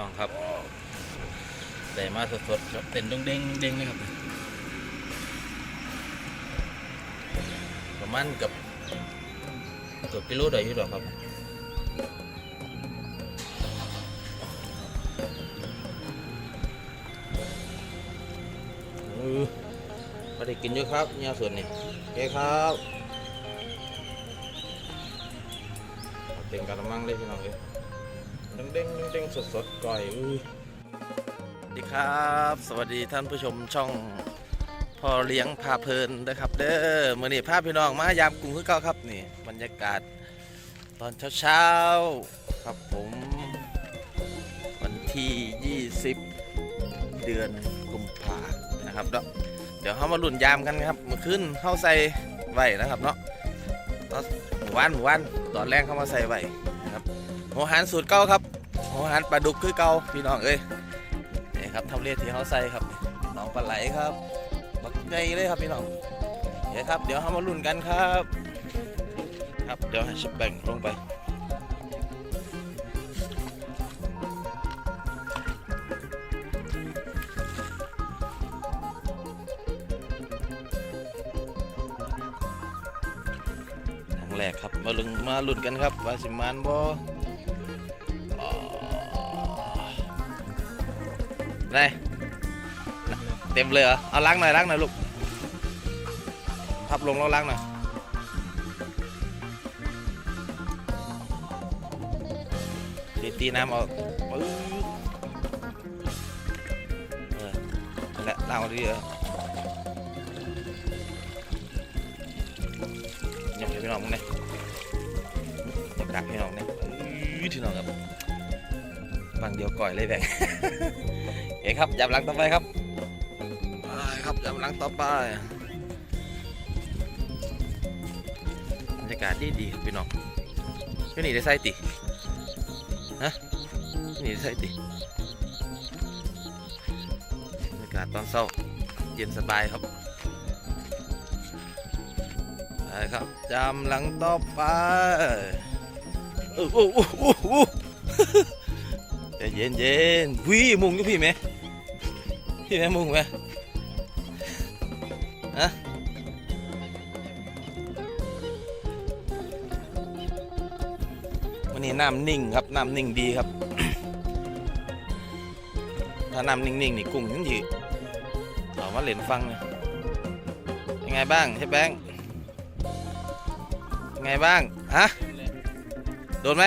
น้องครับได้มาสดๆครับเป็นดงเด้งเด้งเลยครับ ประมาณกับเกือบกิโลได้อยู่ดอกครับอือพอได้กินอยู่ครับเนี่ยส่วนนี้โอเคครับเต็มกระมังเลยพี่น้องเอ้ย เด้งเด้งเด้งสดสดก่อยอุ้ยสวัสดีครับ สวัสดีท่านผู้ชมช่องพ่อเลี้ยงพาเพลินนะครับเด้อมื่อนี้พาพี่น้องมายามกรุงคือเก่าครับนี่บรรยากาศตอนเช้าๆครับผม วันที่ 20 เดือนกุมภานะครับเนาะเดี๋ยวเข้ามาลุ่นยามกันครับเมื่อคืนเข้าใส่ไว้นะครับเนาะหมู่บ้านหมู่บ้านตอนแรกเข้ามาใส่ไว้นะครับหัวหันสูตรเก่าครับ หัวหันปลาดุกคือเก่าพี่น้องเอ้ยนี่ครับทำเลที่เขาใส่ครับน้องปลาไหลครับบักใหญ่เลยครับพี่น้องเดี๋ยวครับ เดี๋ยวเขามาลุ่นกันครับ ครับเดี๋ยวให้ชิบแบ่งลงไปครั้งแรกครับ มาลุ้นมาลุ้นกันครับว่าสิมานบ่ ไหนเต็มเลยเหรอ เอาล้างหน่อยล้างหน่อยลูก พับลงแล้วล้างหน่อยตีตีน้ำออกปึ๊บเออแหละล้างเอาดีเออยังให้พี่น้องมึงเนี่ยยากดักพี่น้องเนี่ยอื้อพี่น้องครับ บางเดียวก่อยเลยแบ่งเอ้ครับยำหลังต่อไปครับไปครับยำหลังต่อไปบรรยากาศดีดีครับพี่น้องพี่นี่ได้ใส่ติฮะพี่นี่ได้ใส่ติบรรยากาศตอนเช้าเย็นสบายครับไปครับจำหลังต่อไปโอ้โอ้โอ้โอ้โอ้ ใจเย็นเย็นวิมุงอยู่พี่ไหมพี่ไหมมุงไหมฮะวันนี้น้ำนิ่งครับน้ำนิ่งดีครับ ถ้าน้ำนิ่งๆนี่กุ้งยังดีเอามาเล่นฟังเลยยังไงบ้างใช่แบงค์ไงบ้างฮะโดนไหม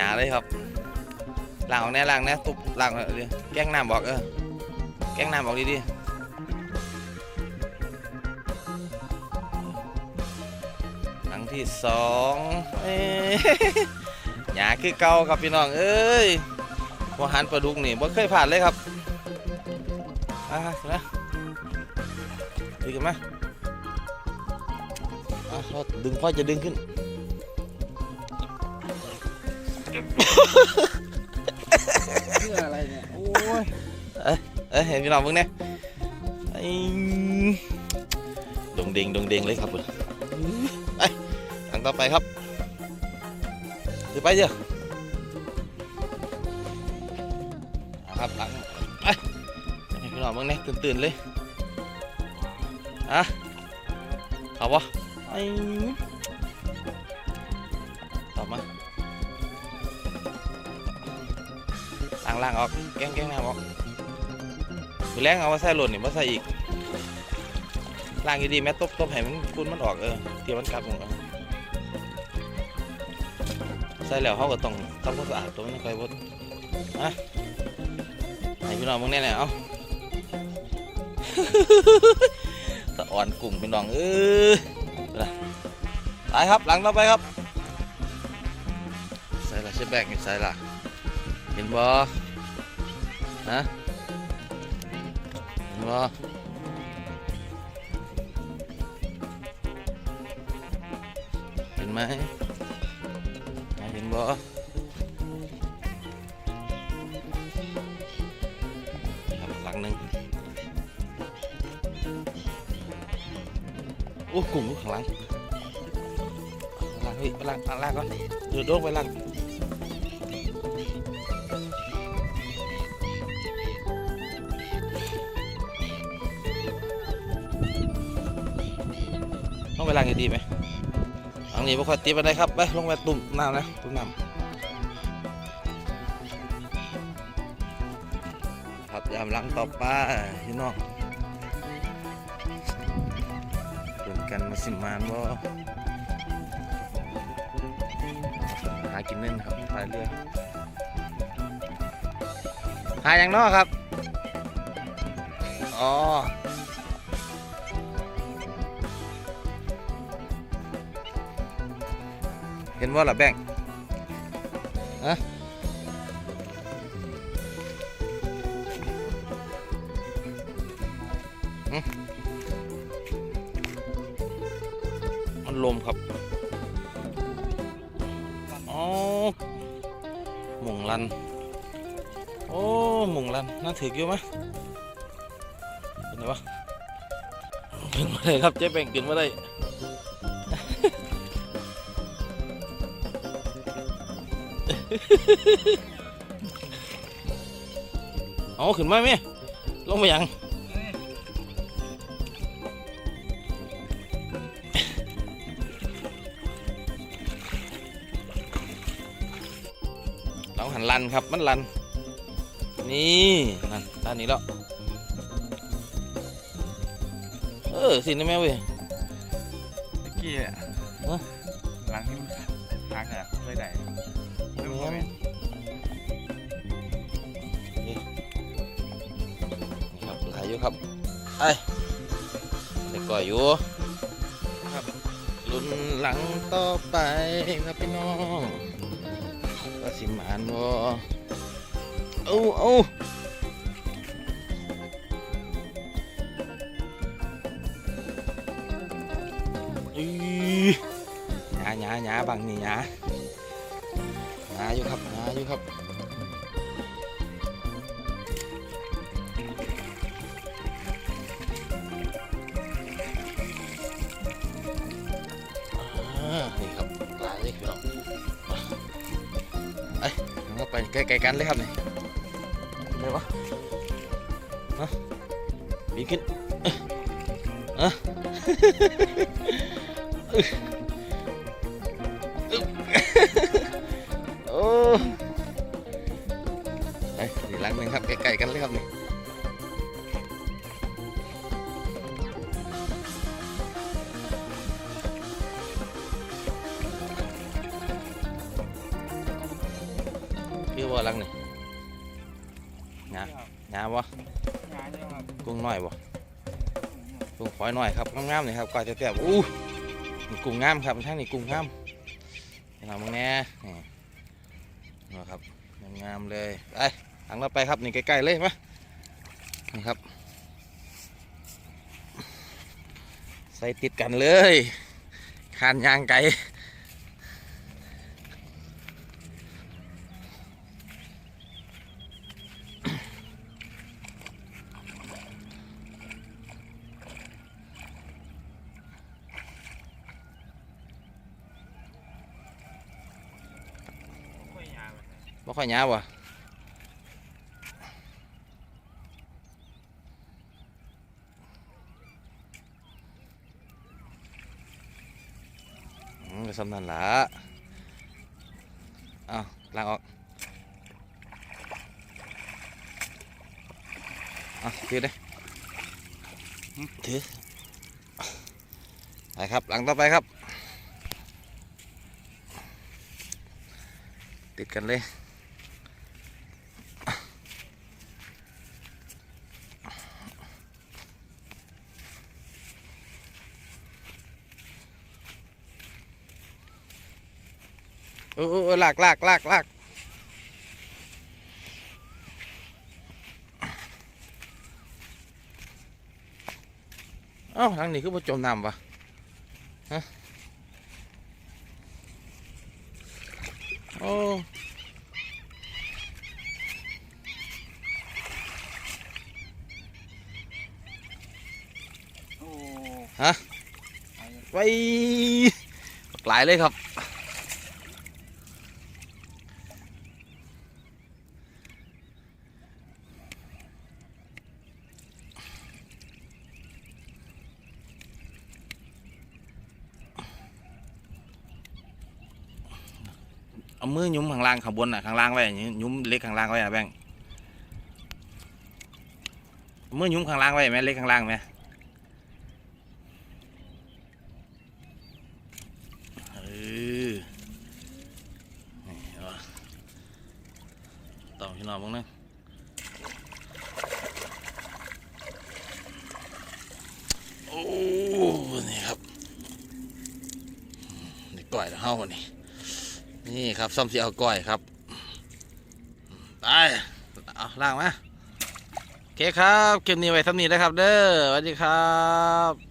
ยาเลยครับล้างออกแน่ล้างแน่ตุบล้างออกดิแกล้งน้ำบอกเออแกล้งน้ำบอกดีๆครั้งที่สองอยหยาคือเก่าครับพี่น้องเอ้ยหัวหันปลาดุกนี่บ่เคยผ่านเลยครับอะนะดึงกันมอะเราดึงพ่อจะดึงขึ้น เพื่ออะไรเนี่ยโอ้ยเอ้ยเห็นพี่น้องมึงเนี่ยไอ้ดงเด้งดงเด้งเลยครับผมไปทางต่อไปครับถือไปเถอะครับหลังไปพี่น้องมึงเนี่ยตื่นตื่นเลยอะเอาปะไอ้ ล้างออกแกงแกงน้ำออกมือแรงเอามาใส่หล่นนี่มาใส่อีกล้างดีๆแม่ตบตบให้มันคุณมันออกเออเทียมันกลับลงเอาใส่แล้วเขาก็ต้องทำความสะอาดตัวมันไปบดอะให้พี่น้องมึงแน่ๆเอาสะอ่อนกลุ่มพี่น้องเออไปครับหลังต่อไปครับใส่ละใช่แบกใส่ละเห็นบ่ ฮะเห็นบ่เห็นไหมเห็นบ่ครับหลั ต้องไปล้างให้ดีไหมอันนี้บ่ค่อยตีไปได้ครับไปลงไปตุ่มน้ำนะตุ่มน้ำครับยามล้างต่อไปพี่น้องเดินกันมาสิมานบ่หากินเน่นครับพายเรือหาอย่างนอกครับ อ๋อ เห็นว่าล่ะแบงค์ฮะอืมมันลมครับ อ๋อหมุงลัน โอ้หมุงลัน น่าถืออยู่ไหมเป็นไงวะขึ้นมาได้ครับเจ๊แบงค์ขึ้นมาได้ เอาขึ้นมาไหมลงไปยังเราหันลันครับมันลัน นี่นั่นด้านนี้แล้วเออสินะแม่เว้ยเมื่อกี้อะฮะ หลังที่มันหักอะเคยได้ ไม่รู้แม่ไหมนนี่ครับหลายอยู่ครับไอ้เด็กก่อยอยู่ครับรุ่นหลังต่อไปครับพี่น้องว่าสิมานบ่เอาเอาอีหยาหยาหยาบังนี่หยา หยาอยู่ครับหยาอยู่ครับอ่านี่ครับหลายเลยพี่น้องไอ้ยเราไปใกล้ๆกันเลยครับนี่ไหนวะฮะปีนขึ้นเอ้ยฮะ พี่ว่าหลังนี่งางามวะงานเนี่ยครับกุ้งน้อยวะกุ้งฝอยน้อยครับงามๆนี่ครับกว่าจะแตบอู้กุ้งงามครับท่างนี่กุ้งงามเรามึงแน่นี่นะครับงามๆเลยไปทางเราไปครับนี่ใกล้ๆเลยมานี่ครับใส่ติดกันเลยคานยางไก่ บ่ค่อยหยาวะอืมก็สำนันละอ้าวล้างออกอะถือเลยถือ ไปครับ หลังต่อไปครับ ติดกันเลย เออเออเออ ลากลากลากลากเอ้าทางนี้คือบ่จมน้ำปะฮะโอ้โอ้ฮะไว้หลายเลยครับ เอามือยุ้มข้างล่างข้างบนอะข้างล่างไว้ยุ้มเล็กข้างล่างไว้อะแบงเมือยุ้มข้างล่างไว้ไหมเล็กข้างล่างไหมเออต่อพี่น้องบ้างนะโอ้นี่ครับนี่ก้อยแล้วเฮานี่ นี่ครับซ่อมสีเอาก้อยครับไปเอาล่างมาโอเคครับคลิปนี้ไว้ทำนี้นะครับ เด้อสวัสดีครับ